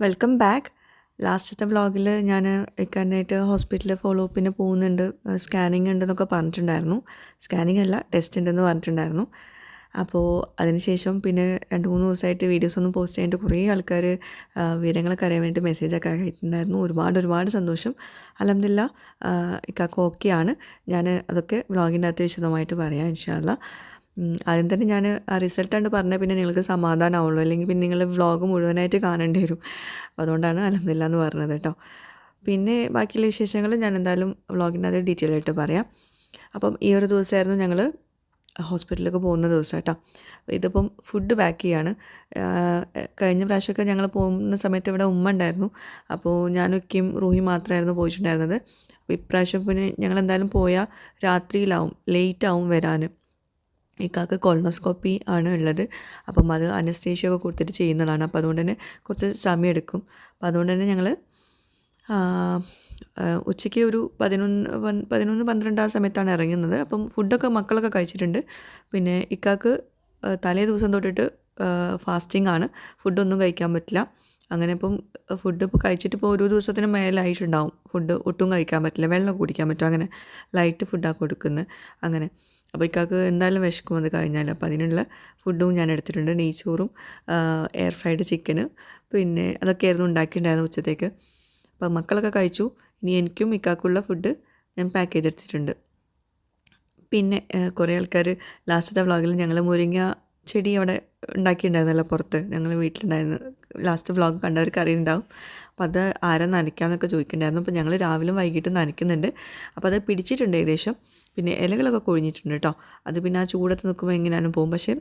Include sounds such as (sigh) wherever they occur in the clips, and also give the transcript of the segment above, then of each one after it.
Welcome back ലാസ്റ്റത്തെ വ്ളോഗിൽ ഞാൻ ഇക്കാനായിട്ട് ഹോസ്പിറ്റലിൽ ഫോളോ അപ്പിന് പോകുന്നുണ്ട്. സ്കാനിങ് ഉണ്ടെന്നൊക്കെ പറഞ്ഞിട്ടുണ്ടായിരുന്നു. സ്കാനിങ് അല്ല ടെസ്റ്റ് ഉണ്ടെന്ന് പറഞ്ഞിട്ടുണ്ടായിരുന്നു. അപ്പോൾ അതിനുശേഷം പിന്നെ രണ്ട് മൂന്ന് ദിവസമായിട്ട് വീഡിയോസ് ഒന്നും പോസ്റ്റ് ചെയ്തിട്ട് കുറേ ആൾക്കാർ വിവരങ്ങളൊക്കെ അറിയാൻ വേണ്ടി മെസ്സേജൊക്കെ അയച്ചിട്ടുണ്ടായിരുന്നു. ഒരുപാട് ഒരുപാട് സന്തോഷം. അലഹമില്ല ഇക്കാക്ക് ഓക്കെയാണ് ഞാൻ അതൊക്കെ വ്ളോഗിന്റെ അകത്ത് വിശദമായിട്ട് പറയാം ഇൻഷാല്ല ആദ്യം തന്നെ ഞാൻ ആ റിസൾട്ടാണ്ട് പറഞ്ഞാൽ പിന്നെ നിങ്ങൾക്ക് സമാധാനമാവുള്ളൂ അല്ലെങ്കിൽ പിന്നെ നിങ്ങൾ വ്ളോഗ് മുഴുവനായിട്ട് കാണേണ്ടി വരും. അതുകൊണ്ടാണ് അലഹമില്ല എന്ന് പറഞ്ഞത് കേട്ടോ. പിന്നെ ബാക്കിയുള്ള വിശേഷങ്ങൾ ഞാൻ എന്തായാലും വ്ളോഗിന്റെ ഡീറ്റെയിൽ ആയിട്ട് പറയാം. അപ്പം ഈ ഒരു ദിവസമായിരുന്നു ഞങ്ങൾ ഹോസ്പിറ്റലിലേക്ക് പോകുന്ന ദിവസം കേട്ടോ. ഇതിപ്പം ഫുഡ് പാക്ക് ചെയ്യാണ്. കഴിഞ്ഞ പ്രാവശ്യമൊക്കെ ഞങ്ങൾ പോകുന്ന സമയത്ത് ഇവിടെ ഉമ്മ ഉണ്ടായിരുന്നു. അപ്പോൾ ഞാനൊക്കെയും റൂഹി മാത്രമായിരുന്നു പോയിട്ടുണ്ടായിരുന്നത്. അപ്പോൾ ഇപ്രാവശ്യം പിന്നെ ഞങ്ങൾ എന്തായാലും പോയാൽ രാത്രിയിലാവും ലേറ്റ് ആവും വരാൻ ഇക്കാക്ക് കൊളനോസ്കോപ്പി ആണ് ഉള്ളത്. അപ്പം അത് അനസ്തേഷ്യ ഒക്കെ കൊടുത്തിട്ട് ചെയ്യുന്നതാണ്. അപ്പം അതുകൊണ്ട് തന്നെ കുറച്ച് സമയം എടുക്കും. അപ്പോൾ അതുകൊണ്ട് തന്നെ ഞങ്ങൾ ഉച്ചയ്ക്ക് ഒരു പതിനൊന്ന് പതിനൊന്ന് പന്ത്രണ്ട് ആ സമയത്താണ് ഇറങ്ങുന്നത്. അപ്പം ഫുഡൊക്കെ മക്കളൊക്കെ കഴിച്ചിട്ടുണ്ട്. പിന്നെ ഇക്കാക്ക് തലേ ദിവസം തൊട്ടിട്ട് ഫാസ്റ്റിംഗ് ആണ്. ഫുഡൊന്നും കഴിക്കാൻ പറ്റില്ല. അങ്ങനെ ഇപ്പം ഫുഡ് ഇപ്പോൾ കഴിച്ചിട്ട് ഇപ്പോൾ ഒരു ദിവസത്തിന് മേലായിട്ടുണ്ടാവും ഫുഡ് ഒട്ടും കഴിക്കാൻ പറ്റില്ല. വെള്ളം കുടിക്കാൻ പറ്റും. അങ്ങനെ ലൈറ്റ് ഫുഡാണ് കൊടുക്കുന്നത് അങ്ങനെ. അപ്പോൾ ഇക്കാക്ക് എന്തായാലും വിശക്കും അത് കഴിഞ്ഞാൽ അപ്പോൾ അതിനുള്ള ഫുഡും ഞാൻ എടുത്തിട്ടുണ്ട്. നെയ്ച്ചോറും എയർ ഫ്രൈഡ് ചിക്കന് പിന്നെ അതൊക്കെ ആയിരുന്നു ഉണ്ടാക്കിയിട്ടുണ്ടായിരുന്നു ഉച്ചത്തേക്ക്. അപ്പോൾ മക്കളൊക്കെ കഴിച്ചു. ഇനി എനിക്കും ഇക്കാക്കുള്ള ഫുഡ് ഞാൻ പാക്ക് ചെയ്തെടുത്തിട്ടുണ്ട്. പിന്നെ കുറേ ആൾക്കാർ ലാസ്റ്റത്തെ വ്ളോഗിൽ ഞങ്ങൾ മുരിങ്ങ ചെടി അവിടെ ഉണ്ടാക്കിയിട്ടുണ്ടായിരുന്നല്ലോ പുറത്ത്. ഞങ്ങൾ വീട്ടിലുണ്ടായിരുന്നു. ലാസ്റ്റ് വ്ളോഗ് കണ്ടവർക്ക് അറിയുന്നുണ്ടാവും. അപ്പോൾ അത് ആരാ നനയ്ക്കാന്നൊക്കെ ചോദിക്കുന്നുണ്ടായിരുന്നു. അപ്പോൾ ഞങ്ങൾ രാവിലെ വൈകിട്ട് നനയ്ക്കുന്നുണ്ട്. അപ്പോൾ അത് പിടിച്ചിട്ടുണ്ട് ഏകദേശം. പിന്നെ ഇലകളൊക്കെ കൊഴിഞ്ഞിട്ടുണ്ട് കേട്ടോ. അത് പിന്നെ ആ ചൂടത്ത് നിൽക്കുമ്പോൾ എങ്ങനെയാണ് പോകും. പക്ഷേ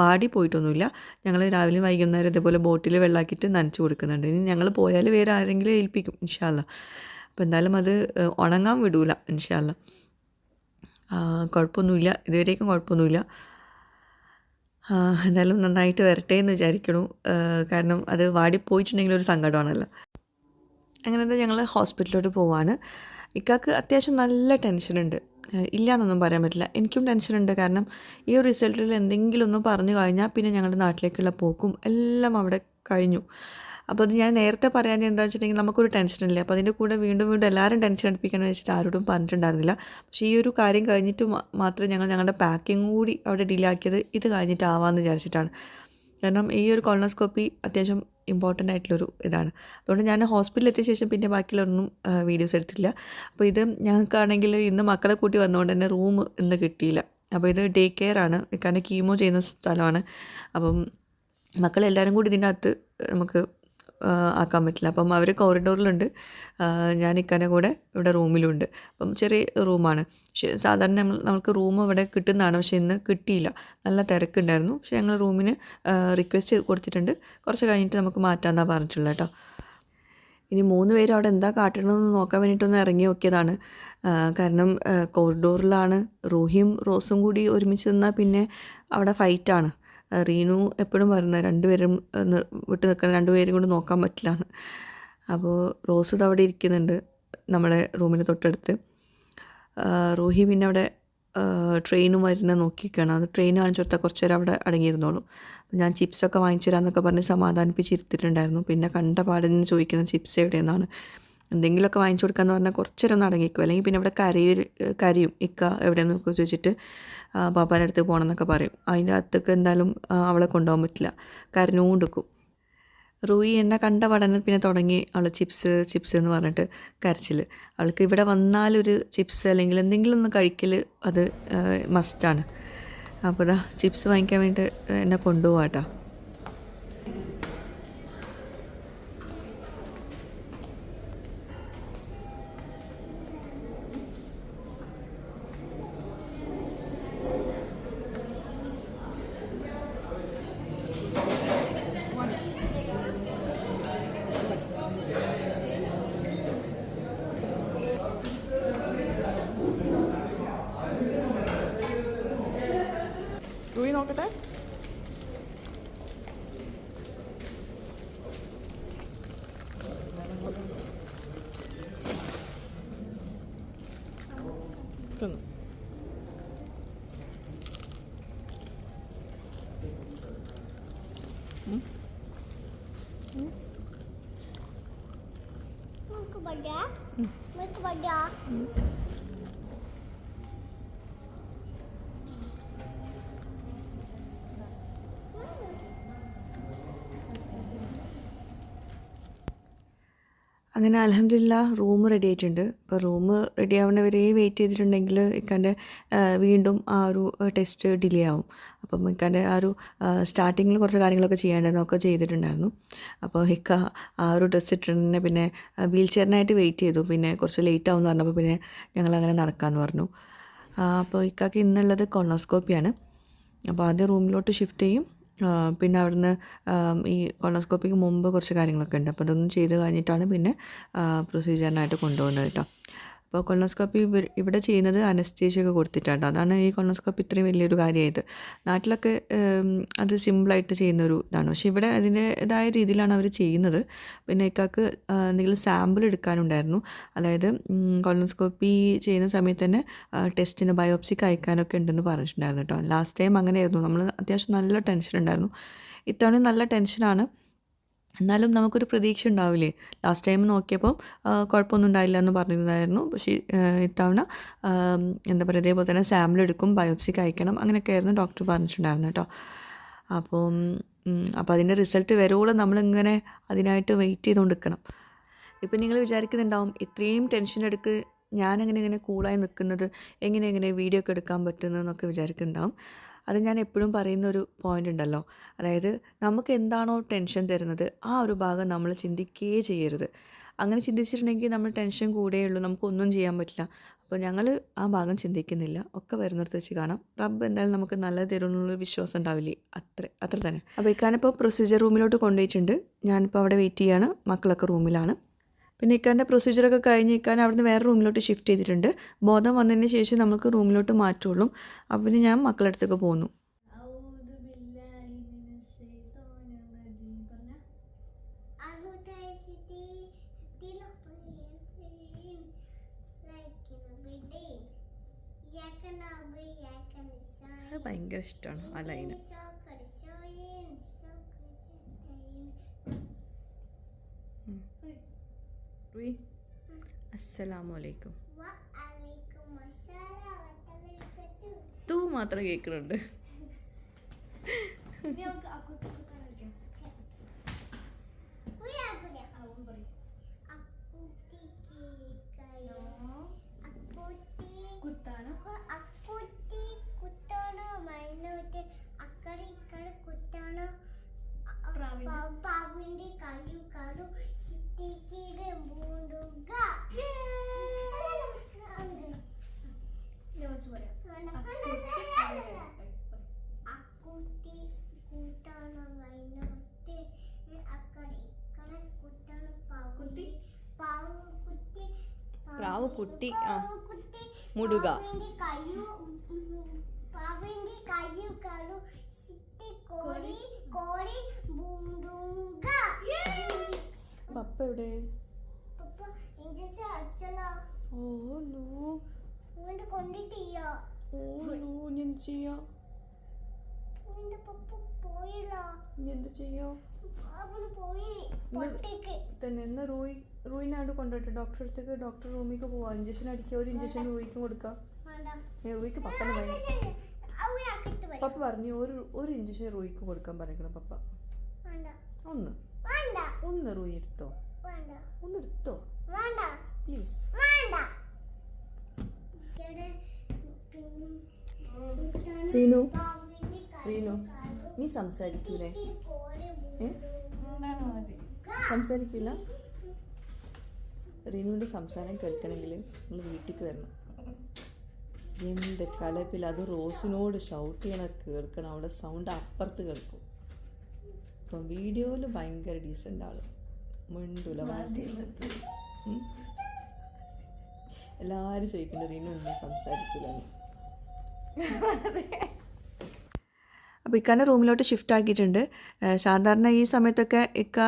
വാടി പോയിട്ടൊന്നുമില്ല. ഞങ്ങൾ രാവിലെ വൈകുന്നേരം ഇതേപോലെ ബോട്ടിൽ വെള്ളമാക്കിയിട്ട് നനച്ച് കൊടുക്കുന്നുണ്ട്. ഇനി ഞങ്ങൾ പോയാൽ വേറെ ആരെങ്കിലും ഏൽപ്പിക്കും ഇൻഷാല്ല അപ്പോൾ എന്തായാലും അത് ഉണങ്ങാൻ വിടൂല ഇൻഷാല്ല കുഴപ്പമൊന്നുമില്ല. ഇതുവരേക്കും കുഴപ്പമൊന്നുമില്ല. എന്തായാലും നന്നായിട്ട് വരട്ടെ എന്ന് വിചാരിക്കണു. കാരണം അത് വാടിപ്പോയിട്ടുണ്ടെങ്കിൽ ഒരു സങ്കടമാണല്ലോ. അങ്ങനെ ഞങ്ങൾ ഹോസ്പിറ്റലിലോട്ട് പോവാണ്. ഇക്കാക്ക് അത്യാവശ്യം നല്ല ടെൻഷനുണ്ട് ഇല്ല എന്നൊന്നും പറയാൻ പറ്റില്ല. എനിക്കും ടെൻഷനുണ്ട് കാരണം ഈ ഒരു റിസൾട്ടിൽ എന്തെങ്കിലും ഒന്ന് പറഞ്ഞു കഴിഞ്ഞാൽ പിന്നെ ഞങ്ങളുടെ നാട്ടിലേക്കുള്ള പോക്കും എല്ലാം അവിടെ കഴിഞ്ഞു. അപ്പോൾ അത് ഞാൻ നേരത്തെ പറയാൻ എന്താ വെച്ചിട്ടുണ്ടെങ്കിൽ നമുക്കൊരു ടെൻഷനില്ല അപ്പോൾ അതിന്റെ കൂടെ വീണ്ടും വീണ്ടും എല്ലാവരും ടെൻഷൻ അടുപ്പിക്കണമെന്ന് വെച്ചിട്ട് ആരോടും പറഞ്ഞിട്ടുണ്ടായിരുന്നില്ല. പക്ഷേ ഈ ഒരു കാര്യം കഴിഞ്ഞിട്ട് മാത്രം മാത്രമേ ഞങ്ങൾ ഞങ്ങളുടെ പാക്കിംഗ് കൂടി അവിടെ ഡിലേ ആക്കിയത് ഇത് കഴിഞ്ഞിട്ട് ആവാമെന്ന് വിചാരിച്ചിട്ടാണ്. കാരണം ഈ ഒരു കൊളോണോസ്കോപ്പി അത്യാവശ്യം ഇമ്പോർട്ടന്റ് ആയിട്ടുള്ളൊരു ഇതാണ്. അതുകൊണ്ട് ഞാൻ ഹോസ്പിറ്റലിൽ എത്തിയ ശേഷം പിന്നെ ബാക്കിയുള്ളൊന്നും വീഡിയോസ് എടുത്തില്ല അപ്പോൾ ഇത് ഞങ്ങൾക്കാണെങ്കിൽ ഇന്ന് മക്കളെ കൂട്ടി വന്നുകൊണ്ട് തന്നെ റൂം ഇന്ന് കിട്ടിയില്ല. അപ്പോൾ ഇത് ഡേ കെയർ ആണ്. കാരണം കീമോ ചെയ്യുന്ന സ്ഥലമാണ്. അപ്പം മക്കളെല്ലാവരും കൂടി ഇതിന്റെ അകത്ത് നമുക്ക് ആക്കാൻ പറ്റില്ല. അപ്പം അവർ കോറിഡോറിലുണ്ട് ഞാൻ ഇക്കാന്റെ കൂടെ ഇവിടെ റൂമിലുണ്ട്. അപ്പം ചെറിയ റൂമാണ്. പക്ഷേ സാധാരണ നമ്മൾ നമുക്ക് റൂം ഇവിടെ കിട്ടുന്നതാണ്. പക്ഷേ ഇന്ന് കിട്ടിയില്ല. നല്ല തിരക്കുണ്ടായിരുന്നു. പക്ഷേ ഞങ്ങൾ റൂമിന് റിക്വസ്റ്റ് കൊടുത്തിട്ടുണ്ട്. കുറച്ച് കഴിഞ്ഞിട്ട് നമുക്ക് മാറ്റാമെന്നാണ് പറഞ്ഞിട്ടുള്ളത് കേട്ടോ ഇനി മൂന്ന് പേര് അവിടെ എന്താ കാട്ടണമെന്ന് നോക്കാൻ വേണ്ടിയിട്ടൊന്ന് ഇറങ്ങി നോക്കിയതാണ്. കാരണം കോറിഡോറിലാണ് റൂഹിയും റോസും കൂടി ഒരുമിച്ച് നിന്നാൽ പിന്നെ അവിടെ ഫൈറ്റാണ് റീനു എപ്പോഴും പറയുന്ന രണ്ടുപേരും വിട്ടു നിൽക്കുന്ന രണ്ടുപേരും കൊണ്ട് നോക്കാൻ പറ്റില്ല അപ്പോൾ റോസ് അവിടെ ഇരിക്കുന്നുണ്ട് നമ്മുടെ റൂമിന് തൊട്ടടുത്ത്. റൂഹി പിന്നെ അവിടെ ട്രെയിനും വരുന്ന നോക്കിയിരിക്കുകയാണ്. അത് ട്രെയിൻ കാണിച്ചു കൊടുത്താൽ കുറച്ച് നേരം അവിടെ അടങ്ങിയിരുന്നോളൂ. ഞാൻ ചിപ്സൊക്കെ വാങ്ങിച്ചു തരാമെന്നൊക്കെ പറഞ്ഞ് സമാധാനിപ്പിച്ചിരുത്തിട്ടുണ്ടായിരുന്നു പിന്നെ കണ്ട പാടിൽ നിന്ന് ചോദിക്കുന്ന ചിപ്സ് എവിടെയെന്നാണ്. എന്തെങ്കിലുമൊക്കെ വാങ്ങിച്ചു കൊടുക്കാന്ന് പറഞ്ഞാൽ കുറച്ചേരം ഒന്ന് അടങ്ങിക്കും. അല്ലെങ്കിൽ പിന്നെ ഇവിടെ കരയിൽ കരയും ഇക്ക എവിടെയെന്നൊക്കെ ചോദിച്ചിട്ട് പാപ്പാന്റെ അടുത്ത് പോകണം എന്നൊക്കെ പറയും. അതിന്റെ അകത്തേക്ക് എന്തായാലും അവളെ കൊണ്ടുപോകാൻ പറ്റില്ല. കരഞ്ഞുകൊണ്ടിരിക്കും. റൂയി എന്നെ കണ്ട പഠനം പിന്നെ തുടങ്ങി അവൾ ചിപ്സ് ചിപ്സ് എന്ന് പറഞ്ഞിട്ട് കരച്ചിൽ. അവൾക്ക് ഇവിടെ വന്നാലൊരു ചിപ്സ് അല്ലെങ്കിൽ എന്തെങ്കിലും ഒന്ന് കഴിക്കൽ അത് മസ്റ്റാണ് അപ്പോൾ ചിപ്സ് വാങ്ങിക്കാൻ വേണ്ടിയിട്ട് എന്നെ കൊണ്ടുപോകാട്ടോ റൂയി അങ്ങനെ അലഹമില്ല റൂം റെഡി ആയിട്ടുണ്ട് അപ്പോൾ റൂം റെഡി ആവുന്നവരെ വെയിറ്റ് ചെയ്തിട്ടുണ്ടെങ്കിൽ ഇക്കാന്റെ വീണ്ടും ആ ഒരു ടെസ്റ്റ് ഡിലേ ആവും. അപ്പം ഇക്കാന്റെ ആ ഒരു സ്റ്റാർട്ടിങ്ങിൽ കുറച്ച് കാര്യങ്ങളൊക്കെ ചെയ്യാണ്ടായിരുന്നു ഒക്കെ ചെയ്തിട്ടുണ്ടായിരുന്നു. അപ്പോൾ ഹിക്ക ആ ഒരു ഡ്രസ്സ് ഇട്ടിട്ടുണ്ടെ പിന്നെ വീൽ ചെയറിനായിട്ട് വെയിറ്റ് ചെയ്തു. പിന്നെ കുറച്ച് ലേറ്റ് ആവും എന്ന് പറഞ്ഞപ്പോൾ പിന്നെ ഞങ്ങൾ അങ്ങനെ നടക്കാമെന്ന് പറഞ്ഞു. അപ്പോൾ ഇക്കാക്ക് ഇന്നുള്ളത് കൊണോസ്കോപ്പിയാണ് അപ്പോൾ ആദ്യം റൂമിലോട്ട് ഷിഫ്റ്റ് ചെയ്യും. പിന്നെ അവിടുന്ന് ഈ കൊളോസ്കോപ്പിക്ക് മുമ്പ് കുറച്ച് കാര്യങ്ങളൊക്കെ ഉണ്ട്. അപ്പോൾ അതൊന്നും ചെയ്ത് കഴിഞ്ഞിട്ടാണ് പിന്നെ പ്രൊസീജിയറിനായിട്ട് കൊണ്ടുപോകുന്നത് കേട്ടോ. അപ്പോൾ കൊളോസ്കോപ്പി ഇവിടെ ചെയ്യുന്നത് അനസ്തേഷ്യൊക്കെ കൊടുത്തിട്ടാണ്. അതാണ് ഈ കൊളോസ്കോപ്പി ഇത്രയും വലിയൊരു കാര്യമായത്. നാട്ടിലൊക്കെ അത് സിമ്പിളായിട്ട് ചെയ്യുന്നൊരു ഇതാണ്. പക്ഷേ ഇവിടെ അതിന്റേതായ രീതിയിലാണ് അവർ ചെയ്യുന്നത്. പിന്നെ ഇക്കാക്ക് എന്തെങ്കിലും സാമ്പിൾ എടുക്കാനുണ്ടായിരുന്നു. അതായത് കൊളോസ്കോപ്പി ചെയ്യുന്ന സമയത്ത് തന്നെ ടെസ്റ്റിന് ബയോപ്സിക്ക് അയക്കാനൊക്കെ ഉണ്ടെന്ന് പറഞ്ഞിട്ടുണ്ടായിരുന്നു കേട്ടോ. ലാസ്റ്റ് ടൈം അങ്ങനെയായിരുന്നു. നമ്മൾ അത്യാവശ്യം നല്ല ടെൻഷൻ ഉണ്ടായിരുന്നു ഇത്തവണ നല്ല ടെൻഷനാണ്. എന്നാലും നമുക്കൊരു പ്രതീക്ഷ ഉണ്ടാവില്ലേ ലാസ്റ്റ് ടൈം നോക്കിയപ്പോൾ കുഴപ്പമൊന്നും ഉണ്ടായില്ല എന്ന് പറഞ്ഞിരുന്നായിരുന്നു. പക്ഷേ ഇത്തവണ എന്താ പറയുക ഇതേപോലെ തന്നെ സാമ്പിൾ എടുക്കും ബയോപ്സിക്ക് അയക്കണം അങ്ങനെയൊക്കെ ആയിരുന്നു ഡോക്ടർ പറഞ്ഞിട്ടുണ്ടായിരുന്നു കേട്ടോ. അപ്പോൾ അപ്പോൾ അതിന്റെ റിസൾട്ട് വരുവോളം നമ്മളിങ്ങനെ അതിനായിട്ട് വെയിറ്റ് ചെയ്തുകൊണ്ട് നിൽക്കണം ഇപ്പം നിങ്ങൾ വിചാരിക്കുന്നുണ്ടാവും ഇത്രയും ടെൻഷൻ എടുക്ക് ഞാനെങ്ങനെ ഇങ്ങനെ കൂളായി നിൽക്കുന്നത് എങ്ങനെ എങ്ങനെ വീഡിയോ ഒക്കെ എടുക്കാൻ പറ്റുന്നതെന്നൊക്കെ വിചാരിക്കുന്നുണ്ടാവും. അത് ഞാൻ എപ്പോഴും പറയുന്ന ഒരു പോയിന്റ് ഉണ്ടല്ലോ. അതായത് നമുക്ക് എന്താണോ ടെൻഷൻ തരുന്നത് ആ ഒരു ഭാഗം നമ്മൾ ചിന്തിക്കുകയേ ചെയ്യരുത്. അങ്ങനെ ചിന്തിച്ചിട്ടുണ്ടെങ്കിൽ നമ്മൾ ടെൻഷൻ കൂടെയുള്ളൂ നമുക്കൊന്നും ചെയ്യാൻ പറ്റില്ല. അപ്പോൾ ഞങ്ങൾ ആ ഭാഗം ചിന്തിക്കുന്നില്ല. ഒക്കെ വരുന്നിടത്ത് വെച്ച് കാണാം. റബ്ബ് എന്തായാലും നമുക്ക് നല്ലത് തരുമെന്നുള്ള വിശ്വാസം ഉണ്ടാവില്ലേ? അത്ര അത്ര തന്നെ. അപ്പോൾ ഇക്കാനിപ്പോൾ പ്രൊസീജിയർ റൂമിലോട്ട് കൊണ്ടുപോയിട്ടുണ്ട്. ഞാനിപ്പോൾ അവിടെ വെയിറ്റ് ചെയ്യാണ്. മക്കളൊക്കെ റൂമിലാണ് പിന്നെ ഇക്കാന്റെ പ്രൊസീജിയറൊക്കെ കഴിഞ്ഞ് ഇക്കാൻ അവിടുന്ന് വേറെ റൂമിലോട്ട് ഷിഫ്റ്റ് ചെയ്തിട്ടുണ്ട്. ബോധം വന്നതിന് ശേഷം നമുക്ക് റൂമിലോട്ട് മാറ്റുള്ളൂ. അപ്പോൾ പിന്നെ ഞാൻ മക്കളുടെ അടുത്തേക്ക് പോന്നു. ഭയങ്കര ഇഷ്ടമാണ് ആ rajim. അസ്സലാമു അലൈക്കും Waalaikumsalam warahmatullahi wabarakatuh. തൂ മാത്രം കേൾക്കുന്നുണ്ട് കുട്ടി ആ മുടുക. പപ്പ എവിടെ? Oh no. കൊണ്ടിട്ടില്ല ഓ നോ ഞാൻ ചെയ്യാ ഇവന്റെ പപ്പ പോയില്ല ഇനി എന്ത് ചെയ്യാ? തന്നെ എന്നാ റൂയി റൂയിനാണ്ട് കൊണ്ടുപോയിട്ട് ഡോക്ടറെ അടുത്തേക്ക് ഡോക്ടർ റൂമിക്ക് പോവാ. ഇഞ്ചക്ഷൻ അടിക്കുക ഒരു ഇഞ്ചക്ഷൻ റൂയിക്കും കൊടുക്കാം. റൂയിക്ക് പപ്പനെ പപ്പ പറഞ്ഞു ഒരു ഒരു ഇഞ്ചക്ഷൻ റൂയിക്ക് കൊടുക്കാൻ പറഞ്ഞിരിക്കണം പപ്പ. ഒന്ന്. ഒന്ന് റൂയി എടുത്തോ. ഒന്ന് എടുത്തോ. പ്ലീസ് റീനു റീനു നീ സംസാരിക്കൂലേ? സംസാരിക്കില്ല റീനുവിന്റെ സംസാരം കേൾക്കണമെങ്കിൽ നമ്മൾ വീട്ടിലേക്ക് വരണം. എന്ത് കലപ്പിൽ അത് റോസിനോട് ഷൗട്ട് ചെയ്യണ കേൾക്കണം. അവിടെ സൗണ്ട് അപ്പുറത്ത് കേൾക്കും. ഇപ്പം വീഡിയോയിൽ ഭയങ്കര ഡീസന്റ് ആൾ. മിണ്ടൂല മാറ്റി എല്ലാവരും ചോദിക്കേണ്ട റീനു ഒന്നും സംസാരിക്കില്ല അപ്പോൾ ഇക്കാന്റെ റൂമിലോട്ട് ഷിഫ്റ്റ് ആക്കിയിട്ടുണ്ട്. സാധാരണ ഈ സമയത്തൊക്കെ ഇക്ക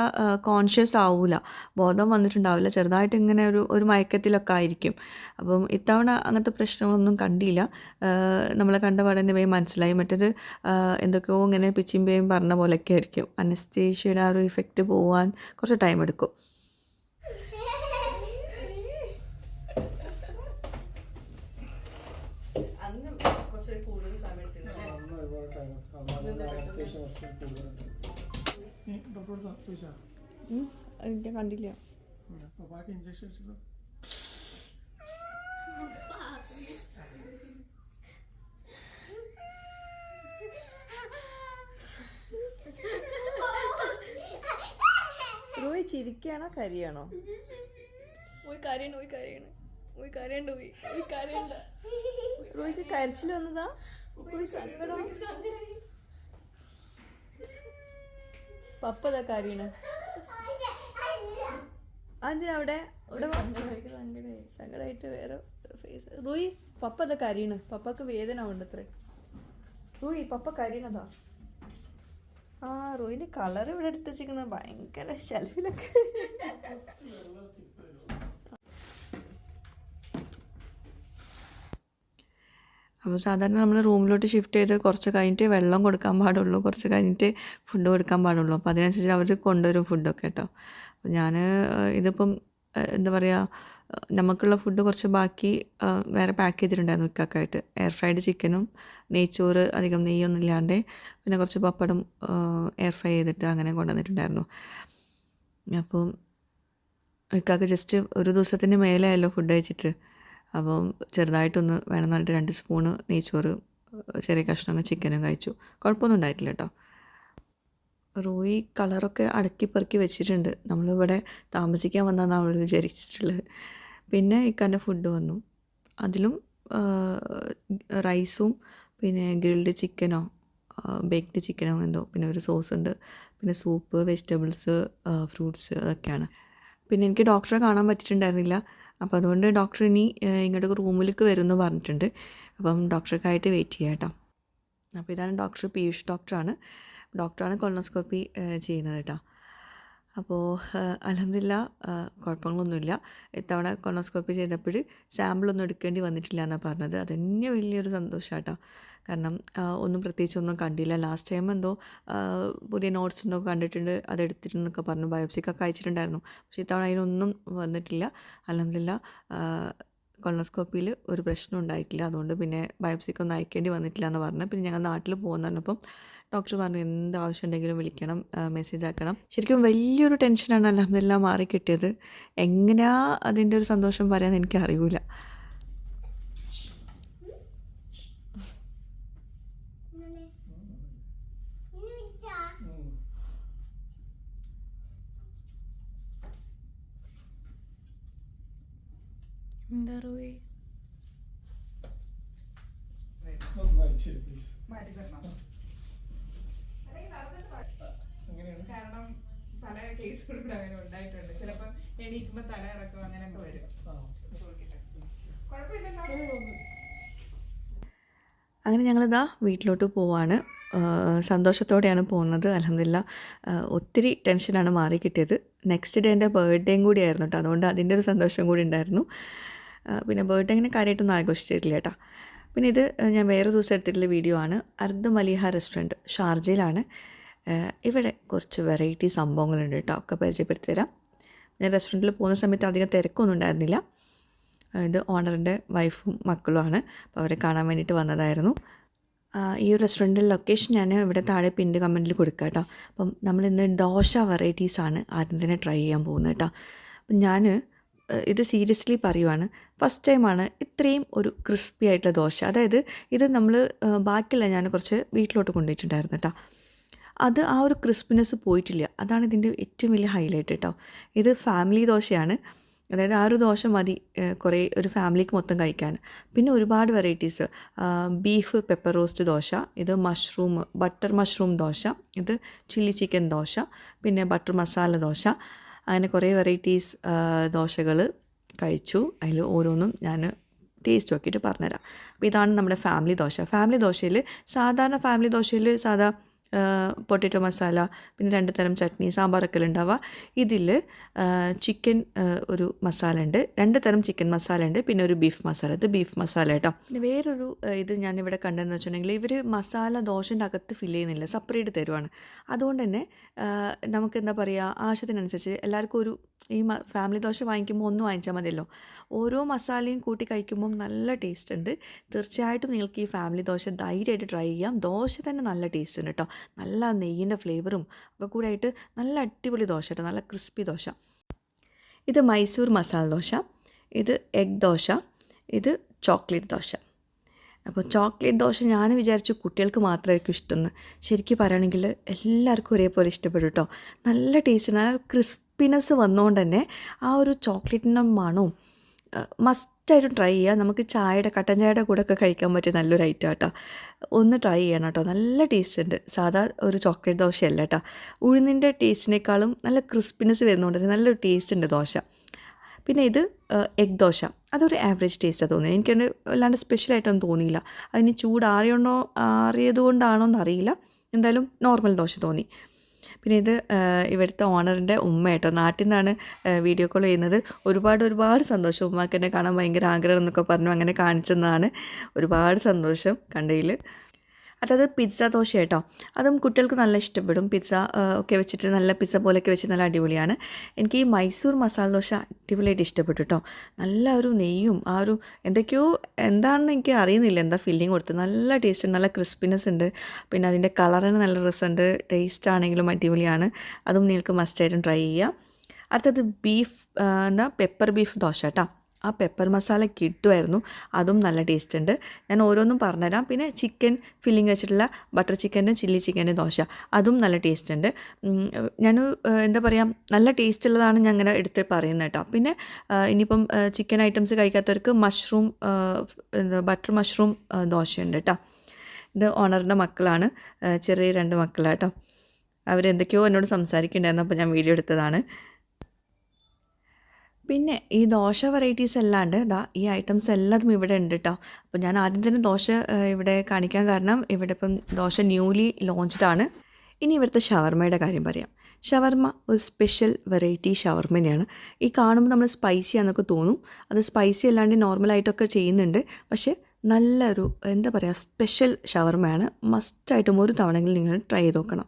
കോൺഷ്യസ് ആവില്ല ബോധം വന്നിട്ടുണ്ടാവില്ല. ചെറുതായിട്ട് ഇങ്ങനെ ഒരു ഒരു മയക്കത്തിലൊക്കെ ആയിരിക്കും. അപ്പം ഇത്തവണ അങ്ങനത്തെ പ്രശ്നങ്ങളൊന്നും കണ്ടില്ല. നമ്മളെ കണ്ട പാടന്നെ വേഗം മനസ്സിലായി. മറ്റേത് എന്തൊക്കെയോ ഇങ്ങനെ പിച്ചിമ്പയും പറഞ്ഞ പോലെയൊക്കെ ആയിരിക്കും. അനസ്തേഷ്യയുടെ ആ ഒരു ഇഫക്റ്റ് പോവാൻ കുറച്ച് ടൈം എടുക്കും. പോയി കരയണ്ട പോയി പോയി കരിയാണോ? റോയ്ക്ക് കരച്ചിൽ വന്നതാ? റോയ് സങ്കടം പപ്പ ഇതാ കരയണ് അതിന് അവിടെ ഇവിടെ സങ്കടമായിട്ട് വേറെ ഫേസ് റൂയി പപ്പ ഇതാ കരയണ് പപ്പക്ക് വേദന ഉണ്ട് അത്രേ. റൂയി പപ്പ കാര്യണതാ ആ റൂയിന്റെ കളർ ഇവിടെ എടുത്ത് വെച്ചിരിക്കുന്നത് ഭയങ്കര ഷെൽഫിലൊക്കെ (laughs) അപ്പോൾ സാധാരണ നമ്മൾ റൂമിലോട്ട് ഷിഫ്റ്റ് ചെയ്ത് കുറച്ച് കഴിഞ്ഞിട്ട് വെള്ളം കൊടുക്കാൻ പാടുള്ളൂ കുറച്ച് കഴിഞ്ഞിട്ട് ഫുഡ് കൊടുക്കാൻ പാടുള്ളൂ. അപ്പോൾ അതിനനുസരിച്ച് അവർ കൊണ്ടുവരും ഫുഡൊക്കെ കേട്ടോ. അപ്പോൾ ഞാൻ ഇതിപ്പം എന്താ പറയുക നമുക്കുള്ള ഫുഡ് കുറച്ച് ബാക്കി വേറെ പാക്ക് ചെയ്തിട്ടുണ്ടായിരുന്നു ഇക്കാക്കായിട്ട് എയർ ഫ്രൈഡ് ചിക്കനും നെയ്ച്ചോറ് അധികം നെയ്യൊന്നും ഇല്ലാണ്ട് പിന്നെ കുറച്ച് പപ്പടം എയർ ഫ്രൈ ചെയ്തിട്ട് അങ്ങനെ കൊണ്ടുവന്നിട്ടുണ്ടായിരുന്നു. അപ്പം ഇക്കാക്ക് ജസ്റ്റ് ഒരു ദിവസത്തിന് മേലെയല്ലോ ഫുഡ് കഴിച്ചിട്ട്. അപ്പം ചെറുതായിട്ടൊന്ന് വേണം പറഞ്ഞിട്ട് രണ്ട് സ്പൂണ് നെയ്ച്ചോറ് ചെറിയ കഷ്ണങ്ങൾ ചിക്കനും കഴിച്ചു. കുഴപ്പമൊന്നും ഉണ്ടായിട്ടില്ല കേട്ടോ. റോയി കളറൊക്കെ അടക്കി പെറുക്കി വെച്ചിട്ടുണ്ട്. നമ്മളിവിടെ താമസിക്കാൻ വന്നതാണ് അവൾ വിചാരിച്ചിട്ടുള്ളത്. പിന്നെ ഇക്കാന്റെ ഫുഡ് വന്നു. അതിലും റൈസും പിന്നെ ഗ്രിൽഡ് ചിക്കനോ ബേക്ക്ഡ് ചിക്കനോ എന്തോ പിന്നെ ഒരു സോസ് ഉണ്ട്. പിന്നെ സൂപ്പ് വെജിറ്റബിൾസ് ഫ്രൂട്ട്സ് അതൊക്കെയാണ്. പിന്നെ എനിക്ക് ഡോക്ടറെ കാണാൻ പറ്റിയിട്ടുണ്ടായിരുന്നില്ല. അപ്പോൾ അതുകൊണ്ട് ഡോക്ടർ ഇനി ഇങ്ങോട്ട് റൂമിലേക്ക് വരുമെന്ന് പറഞ്ഞിട്ടുണ്ട്. അപ്പം ഡോക്ടർക്കായിട്ട് വെയിറ്റ് ചെയ്യാം കേട്ടോ. അപ്പോൾ ഇതാണ് ഡോക്ടർ പീയൂഷ് ഡോക്ടറാണ് ഡോക്ടറാണ് കൊളോണോസ്കോപ്പി ചെയ്യുന്നത് കേട്ടോ. അപ്പോൾ അലഹമില്ല കുഴപ്പങ്ങളൊന്നുമില്ല. ഇത്തവണ കൊണോസ്കോപ്പി ചെയ്തപ്പോൾ സാമ്പിളൊന്നും എടുക്കേണ്ടി വന്നിട്ടില്ല എന്നാണ് പറഞ്ഞത്. അത് തന്നെ വലിയൊരു സന്തോഷം കേട്ടോ കാരണം ഒന്നും പ്രത്യേകിച്ചൊന്നും കണ്ടില്ല. ലാസ്റ്റ് ടൈം എന്തോ പുതിയ നോട്ട്സ് ഉണ്ടോ കണ്ടിട്ടുണ്ട് അത് എടുത്തിട്ടുണ്ടെന്നൊക്കെ പറഞ്ഞു. ബയോപ്സിക്കൊക്കെ അയച്ചിട്ടുണ്ടായിരുന്നു. പക്ഷേ ഇത്തവണ അതിനൊന്നും വന്നിട്ടില്ല. അലഹമില്ല കൊണോസ്കോപ്പിയിൽ ഒരു പ്രശ്നം ഉണ്ടായിട്ടില്ല അതുകൊണ്ട് പിന്നെ ബയോപ്സിക്കൊന്നും അയക്കേണ്ടി വന്നിട്ടില്ല എന്ന് പറഞ്ഞു പിന്നെ ഞങ്ങൾ നാട്ടിൽ പോകുന്ന പറഞ്ഞപ്പം ഡോക്ടർ പറഞ്ഞു എന്ത് ആവശ്യം ഉണ്ടെങ്കിലും വിളിക്കണം മെസ്സേജ് ആക്കണം ശരിക്കും വലിയൊരു ടെൻഷനാണ് അലഹമില്ല മാറി കിട്ടിയത് എങ്ങനെയാ അതിന്റെ ഒരു സന്തോഷം പറയാൻ എനിക്ക് അറിയൂല എന്താ റോയി? ഒന്ന് വലിച്ചിരി പ്ലീസ് അങ്ങനെയാണ് കാരണം പല അങ്ങനെ ഉണ്ടായിട്ടുണ്ട്. ചിലപ്പോ എണീക്കുമ്പോ തല ഇറക്കും അങ്ങനെയൊക്കെ വരും. കുഴപ്പമില്ലല്ലോ അങ്ങനെ ഞങ്ങളിതാ വീട്ടിലോട്ട് പോവാണ്. സന്തോഷത്തോടെയാണ് പോകുന്നത്. അലഹമില്ല ഒത്തിരി ടെൻഷനാണ് മാറി കിട്ടിയത്. നെക്സ്റ്റ് ഡേ എന്റെ ബർത്ത്ഡേയും കൂടി ആയിരുന്നു കേട്ടോ അതുകൊണ്ട് അതിന്റെ ഒരു സന്തോഷം കൂടി ഉണ്ടായിരുന്നു. പിന്നെ ബർത്ത്ഡേ അങ്ങനെ കാര്യമായിട്ടൊന്നും ആഘോഷിച്ചിട്ടില്ല കേട്ടോ പിന്നെ ഇത് ഞാൻ വേറെ ദിവസം എടുത്തിട്ടുള്ള വീഡിയോ ആണ്. അർദ്ധ മലിഹ റെസ്റ്റോറന്റ് ഷാർജയിലാണ്. ഇവിടെ കുറച്ച് വെറൈറ്റി സംഭവങ്ങളുണ്ട് കേട്ടോ ഒക്കെ പരിചയപ്പെടുത്തി തരാം ഞാൻ റെസ്റ്റോറന്റിൽ പോകുന്ന സമയത്ത് അധികം തിരക്കൊന്നും ഉണ്ടായിരുന്നില്ല. ഇത് ഓണറിന്റെ വൈഫും മക്കളുമാണ് അപ്പോൾ അവരെ കാണാൻ വേണ്ടിയിട്ട് വന്നതായിരുന്നു. ഈ ഒരു റെസ്റ്റോറന്റിന്റെ ലൊക്കേഷൻ ഞാൻ ഇവിടെ താഴെ പിന്റെ കമന്റിൽ കൊടുക്കാം കേട്ടോ അപ്പം നമ്മൾ ഇന്ന് ദോശ വെറൈറ്റീസാണ് ആദ്യം തന്നെ ട്രൈ ചെയ്യാൻ പോകുന്നത് കേട്ടോ അപ്പം ഞാൻ ഇത് സീരിയസ്ലി പറയുവാണ്. ഫസ്റ്റ് ടൈമാണ് ഇത്രയും ഒരു ക്രിസ്പി ആയിട്ടുള്ള ദോശ. അതായത് ഇത് നമ്മൾ ബാക്കിയുള്ള ഞാൻ കുറച്ച് വീട്ടിലോട്ട് കൊണ്ടുപോയിട്ടുണ്ടായിരുന്നു കേട്ടോ അത് ആ ഒരു ക്രിസ്പിനെസ് പോയിട്ടില്ല. അതാണ് ഇതിന്റെ ഏറ്റവും വലിയ ഹൈലൈറ്റ് കേട്ടോ ഇത് ഫാമിലി ദോശയാണ്. അതായത് ആ ഒരു ദോശ മതി കുറേ ഒരു ഫാമിലിക്ക് മൊത്തം കഴിക്കാൻ. പിന്നെ ഒരുപാട് varieties beef pepper roast dosa ഇത് മഷ്റൂം ബട്ടർ മഷ്റൂം ദോശ ഇത് ചില്ലി ചിക്കൻ ദോശ പിന്നെ ബട്ടർ മസാല ദോശ. അങ്ങനെ കുറേ വെറൈറ്റീസ് ദോശകൾ കഴിച്ചു. അതിൽ ഓരോന്നും ഞാൻ ടേസ്റ്റ് നോക്കിയിട്ട് പറഞ്ഞുതരാം. അപ്പോൾ ഇതാണ് നമ്മുടെ ഫാമിലി ദോശ. ഫാമിലി ദോശയിൽ സാധാരണ ഫാമിലി ദോശയിൽ സാധാ പൊട്ടറ്റോ മസാല പിന്നെ രണ്ട് തരം ചട്നി സാമ്പാറൊക്കെ ഉണ്ടാവുക ഇതിൽ ചിക്കൻ ഒരു മസാല ഉണ്ട് രണ്ട് തരം ചിക്കൻ മസാല ഉണ്ട് പിന്നെ ഒരു ബീഫ് മസാല. ഇത് ബീഫ് മസാല കേട്ടോ പിന്നെ വേറൊരു ഇത് ഞാനിവിടെ കണ്ടതെന്ന് വെച്ചിട്ടുണ്ടെങ്കിൽ ഇവർ മസാല ദോശന്റെ അകത്ത് ഫില്ല് ചെയ്യുന്നില്ല സെപ്പറേറ്റ് തരുവാണ്. അതുകൊണ്ട് തന്നെ നമുക്ക് എന്താ പറയുക ആവശ്യത്തിനനുസരിച്ച് എല്ലാവർക്കും ഒരു ഈ ഫാമിലി ദോശ വാങ്ങിക്കുമ്പോൾ ഒന്ന് വാങ്ങിച്ചാൽ മതിയല്ലോ. ഓരോ മസാലയും കൂട്ടി കഴിക്കുമ്പോൾ നല്ല ടേസ്റ്റ് ഉണ്ട്. തീർച്ചയായിട്ടും നിങ്ങൾക്ക് ഈ ഫാമിലി ദോശ ധൈര്യമായിട്ട് ട്രൈ ചെയ്യാം. ദോശ തന്നെ നല്ല ടേസ്റ്റ് ഉണ്ട് കേട്ടോ നല്ല നെയ്യിന്റെ ഫ്ലേവറും ഒക്കെ കൂടെ ആയിട്ട് നല്ല അടിപൊളി ദോശ കേട്ടോ നല്ല ക്രിസ്പി ദോശ. ഇത് മൈസൂർ മസാല ദോശ. ഇത് എഗ് ദോശ. ഇത് ചോക്ലേറ്റ് ദോശ. അപ്പോൾ ചോക്ലേറ്റ് ദോശ ഞാൻ വിചാരിച്ചു കുട്ടികൾക്ക് മാത്രമായിരിക്കും ഇഷ്ടമെന്ന് ശരിക്കും പറയുകയാണെങ്കിൽ എല്ലാവർക്കും ഒരേപോലെ ഇഷ്ടപ്പെടും കേട്ടോ നല്ല ടേസ്റ്റ് നല്ല ക്രിസ്പിനെസ് വന്നുകൊണ്ട് തന്നെ ആ ഒരു ചോക്ലേറ്റിന്റെ മണവും മസ്റ്റായിട്ടും ട്രൈ ചെയ്യുക. നമുക്ക് ചായയുടെ കട്ടൻ ചായയുടെ കൂടെ ഒക്കെ കഴിക്കാൻ പറ്റിയ നല്ലൊരു ഐറ്റം കേട്ടോ ഒന്ന് ട്രൈ ചെയ്യണം കേട്ടോ നല്ല ടേസ്റ്റ് ഉണ്ട്. സാധാ ഒരു ചോക്ലേറ്റ് ദോശയല്ല കേട്ടോ ഉഴുന്നിന്റെ ടേസ്റ്റിനേക്കാളും നല്ല ക്രിസ്പിനെസ് വരുന്നുണ്ട് നല്ലൊരു ടേസ്റ്റ് ഉണ്ട് ദോശ. പിന്നെ ഇത് എഗ് ദോശ. അതൊരു ആവറേജ് ടേസ്റ്റാണ് തോന്നിയത് എനിക്കത് അല്ലാണ്ട് സ്പെഷ്യലായിട്ടൊന്നും തോന്നിയില്ല. അതിന് ചൂടാറിയോണ്ടോ ആറിയത് കൊണ്ടാണോ എന്നറിയില്ല എന്തായാലും നോർമൽ ദോശ തോന്നി. പിന്നെ ഇത് ഇവിടുത്തെ ഓണറിന്റെ ഉമ്മ കേട്ടോ. നാട്ടിൽ നിന്നാണ് വീഡിയോ കോൾ ചെയ്യുന്നത്. ഒരുപാട് ഒരുപാട് സന്തോഷം. ഉമ്മാക്ക് എന്നെ കാണാൻ ഭയങ്കര ആഗ്രഹം എന്നൊക്കെ പറഞ്ഞു അങ്ങനെ കാണിച്ചെന്നാണ്. ഒരുപാട് സന്തോഷം കണ്ടതിൽ അതായത് പിസ്സ ദോശ കേട്ടോ. അതും കുട്ടികൾക്ക് നല്ല ഇഷ്ടപ്പെടും. പിസ്സ ഒക്കെ വെച്ചിട്ട് നല്ല പിസ്സ പോലെയൊക്കെ വെച്ച് നല്ല അടിപൊളിയാണ്. എനിക്ക് ഈ മൈസൂർ മസാല ദോശ അടിപൊളിയായിട്ട് ഇഷ്ടപ്പെട്ടു കേട്ടോ. നല്ല ഒരു നെയ്യും ആ ഒരു എന്തൊക്കെയോ എന്താണെന്ന് എനിക്ക് അറിയുന്നില്ല. എന്താ ഫീലിംഗ് കൊടുത്ത് നല്ല ടേസ്റ്റ് നല്ല ക്രിസ്പിനെസ് ഉണ്ട്. പിന്നെ അതിന്റെ കളറിന് നല്ല രസമുണ്ട്. ടേസ്റ്റ് ആണെങ്കിലും അടിപൊളിയാണ്. അതും നിങ്ങൾക്ക് മസ്റ്റായിട്ടും ട്രൈ ചെയ്യുക അടുത്തത് ബീഫ് എന്താ? പെപ്പർ ബീഫ് ദോശ കേട്ടോ. ആ പെപ്പർ മസാല കിട്ടുമായിരുന്നു അതും നല്ല ടേസ്റ്റ് ഉണ്ട്. ഞാൻ ഓരോന്നും പറഞ്ഞുതരാം. പിന്നെ ചിക്കൻ ഫില്ലിംഗ് വെച്ചിട്ടുള്ള ബട്ടർ ചിക്കന്റെ ചില്ലി ചിക്കന്റെ ദോശ. അതും നല്ല ടേസ്റ്റ് ഉണ്ട്. ഞാൻ എന്താ പറയുക നല്ല ടേസ്റ്റ് ഉള്ളതാണ് ഞാൻ അങ്ങനെ എടുത്ത് പറയുന്നത് കേട്ടോ. പിന്നെ ഇനിയിപ്പം ചിക്കൻ ഐറ്റംസ് കഴിക്കാത്തവർക്ക് മഷ്റൂം ബട്ടർ മഷ്റൂം ദോശയുണ്ട് കേട്ടോ. ഇത് ഓണറിന്റെ മക്കളാണ്. ചെറിയ രണ്ട് മക്കളാട്ടോ അവരെന്തൊക്കെയോ എന്നോട് സംസാരിക്കുന്നുണ്ടായിരുന്നു. അപ്പോൾ ഞാൻ വീഡിയോ എടുത്തതാണ്. പിന്നെ ഈ ദോശ വെറൈറ്റീസ് അല്ലാണ്ട് ദാ ഈ ഐറ്റംസ് എല്ലാതും ഇവിടെ ഉണ്ട് കേട്ടോ അപ്പോൾ ഞാൻ ആദ്യം തന്നെ ദോശ ഇവിടെ കാണിക്കാൻ കാരണം ഇവിടെ ഇപ്പം ദോശ ന്യൂലി ലോഞ്ച്ഡ് ആണ്. ഇനി ഇവിടുത്തെ ഷവർമയുടെ കാര്യം പറയാം. ഷവർമ ഒരു സ്പെഷ്യൽ വെറൈറ്റി ഷവർമയാണ് ഈ കാണുമ്പോൾ നമ്മൾ സ്പൈസി ആണെന്നൊക്കെ തോന്നും. അത് സ്പൈസി അല്ലാണ്ട് നോർമലായിട്ടൊക്കെ ചെയ്യുന്നുണ്ട്. പക്ഷേ നല്ലൊരു എന്താ പറയുക സ്പെഷ്യൽ ഷവർമയാണ് മസ്റ്റായിട്ടും ഒരു തവണയെങ്കിലും നിങ്ങൾ ട്രൈ ചെയ്ത് നോക്കണം.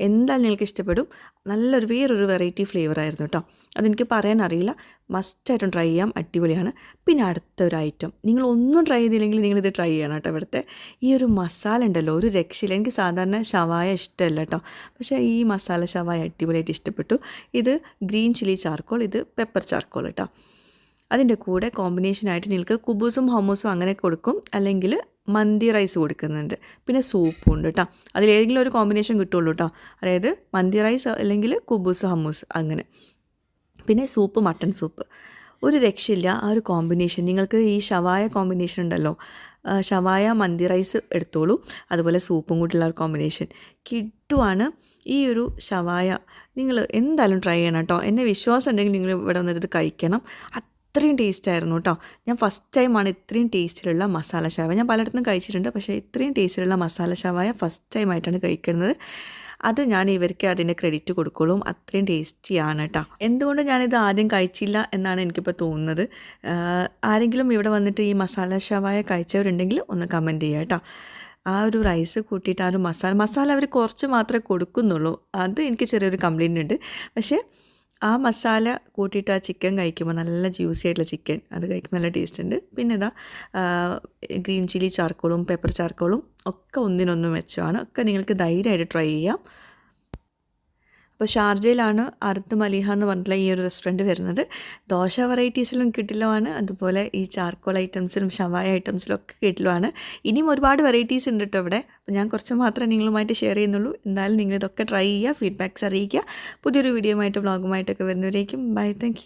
എന്തായാലും നിങ്ങൾക്ക് ഇഷ്ടപ്പെടും. നല്ലൊരു വേറൊരു വെറൈറ്റി ഫ്ലേവർ ആയിരുന്നു കേട്ടോ അതെനിക്ക് പറയാൻ അറിയില്ല. മസ്റ്റായിട്ടും ട്രൈ ചെയ്യാം. അടിപൊളിയാണ്. പിന്നെ അടുത്ത ഒരു ഐറ്റം നിങ്ങൾ ഒന്നും ട്രൈ ചെയ്തില്ലെങ്കിൽ നിങ്ങളിത് ട്രൈ ചെയ്യണം കേട്ടോ ഇവിടുത്തെ. ഈ ഒരു മസാല ഉണ്ടല്ലോ ഒരു രക്ഷയില്ല. എനിക്ക് സാധാരണ ഷവായ ഇഷ്ടമല്ല കേട്ടോ പക്ഷേ ഈ മസാല ഷവായ അടിപൊളിയായിട്ട് ഇഷ്ടപ്പെട്ടു. ഇത് ഗ്രീൻ ചില്ലി ചാർക്കോൾ ഇത് പെപ്പർ ചാർക്കോൾ കേട്ടോ അതിന്റെ കൂടെ കോമ്പിനേഷനായിട്ട് നിങ്ങൾക്ക് കുബൂസും ഹോമൂസും അങ്ങനെ കൊടുക്കും. അല്ലെങ്കിൽ മന്തി റൈസ് കൊടുക്കുന്നുണ്ട്. പിന്നെ സൂപ്പും ഉണ്ട് കേട്ടോ അതിലേതെങ്കിലും ഒരു കോമ്പിനേഷൻ കിട്ടുള്ളൂ കേട്ടോ അതായത് മന്തി റൈസ് അല്ലെങ്കിൽ കുബൂസ് ഹമ്മൂസ് അങ്ങനെ. പിന്നെ സൂപ്പ് മട്ടൺ സൂപ്പ് ഒരു രക്ഷയില്ല ആ ഒരു കോമ്പിനേഷൻ നിങ്ങൾക്ക് ഈ ഷവായ കോമ്പിനേഷൻ ഉണ്ടല്ലോ. ഷവായ മന്തി റൈസ് എടുത്തോളൂ. അതുപോലെ സൂപ്പും കൂട്ടിയുള്ള ഒരു കോമ്പിനേഷൻ കിട്ടുവാണ് ഈ ഒരു ഷവായ. നിങ്ങൾ എന്തായാലും ട്രൈ ചെയ്യണം കേട്ടോ എന്നെ വിശ്വാസം ഉണ്ടെങ്കിൽ നിങ്ങൾ ഇവിടെ വന്നിട്ട് കഴിക്കണം. അത്രയും ടേസ്റ്റ് ആയിരുന്നു കേട്ടോ ഞാൻ ഫസ്റ്റ് ടൈമാണ് ഇത്രയും ടേസ്റ്റിലുള്ള മസാല ഷാവ ഞാൻ പലയിടത്തും കഴിച്ചിട്ടുണ്ട് പക്ഷേ ഇത്രയും ടേസ്റ്റിലുള്ള മസാല ഷാവായ ഫസ്റ്റ് ടൈമായിട്ടാണ് കഴിക്കുന്നത്. അത് ഞാൻ ഇവർക്ക് അതിന്റെ ക്രെഡിറ്റ് കൊടുക്കുള്ളൂ. അത്രയും ടേസ്റ്റിയാണ് കേട്ടോ എന്തുകൊണ്ട് ഞാനിത് ആദ്യം കഴിച്ചില്ല എന്നാണ് എനിക്കിപ്പോൾ തോന്നുന്നത്. ആരെങ്കിലും ഇവിടെ വന്നിട്ട് ഈ മസാല ഷവായ കഴിച്ചവരുണ്ടെങ്കിൽ ഒന്ന് കമന്റ് ചെയ്യുക കേട്ടോ ആ ഒരു റൈസ് കൂട്ടിയിട്ട് ആ ഒരു മസാല മസാല അവർ കുറച്ച് മാത്രമേ കൊടുക്കുന്നുള്ളൂ. അത് എനിക്ക് ചെറിയൊരു കംപ്ലയിന്റ് ഉണ്ട്. പക്ഷേ ആ മസാല കൂട്ടിയിട്ട് ആ ചിക്കൻ കഴിക്കുമ്പോൾ നല്ല ജ്യൂസി ആയിട്ടുള്ള ചിക്കൻ അത് കഴിക്കുമ്പോൾ നല്ല ടേസ്റ്റ് ഉണ്ട്. പിന്നെ ഇതാ ഗ്രീൻ ചില്ലി ചാർക്കോളും പെപ്പർ ചാർക്കോളും ഒക്കെ ഒന്നിനൊന്നും മെച്ചമാണ്. ഒക്കെ നിങ്ങൾക്ക് ധൈര്യമായിട്ട് ട്രൈ ചെയ്യാം. അപ്പോൾ ഷാർജയിലാണ് അർത്ത് മലിഹ എന്ന് പറഞ്ഞിട്ടുള്ള ഈ ഒരു റെസ്റ്റോറന്റ് വരുന്നത്. ദോശ വെറൈറ്റീസിലും കിട്ടിലുമാണ്. അതുപോലെ ഈ ചാർക്കോൾ ഐറ്റംസിലും ഷവായ ഐറ്റംസിലും ഒക്കെ കിട്ടിലുമാണ്. ഇനിയും ഒരുപാട് വെറൈറ്റീസ് ഉണ്ട് കേട്ടോ ഇവിടെ. അപ്പോൾ ഞാൻ കുറച്ച് മാത്രമേ നിങ്ങളുമായിട്ട് ഷെയർ ചെയ്യുന്നുള്ളൂ. എന്തായാലും നിങ്ങൾ ഇതൊക്കെ ട്രൈ ചെയ്യുക ഫീഡ്ബാക്ക്സ് അറിയിക്കുക. പുതിയൊരു വീഡിയോ ആയിട്ട് വ്ളോഗുമായിട്ടൊക്കെ വരുന്നവരേക്കും ബൈ താങ്ക്